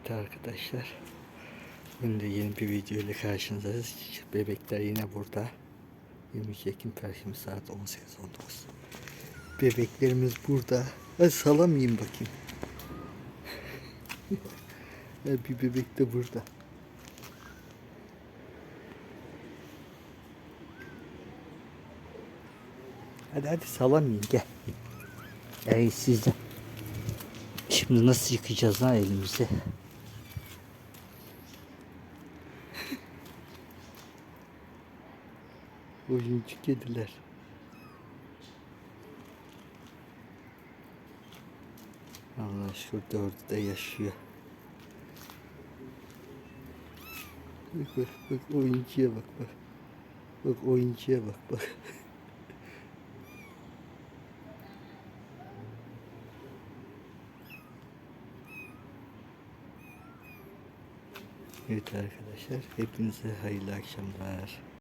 Evet arkadaşlar. De yeni bir video ile karşınızdayız. Bebekler yine burada. 22 Ekim Perşembe saat 18.19. Bebeklerimiz burada. Hadi salamayayım bakayım. Bir bebek de burada. Hadi hadi salamayın gel. Ey sizden. Şimdi nasıl yıkayacağız lan elimizi? Oyuncu kediler. Allah şu dördü de yaşıyor. Bak bak bak oyuncuya bak bak. Bak oyuncuya bak bak. Evet arkadaşlar hepinize hayırlı akşamlar.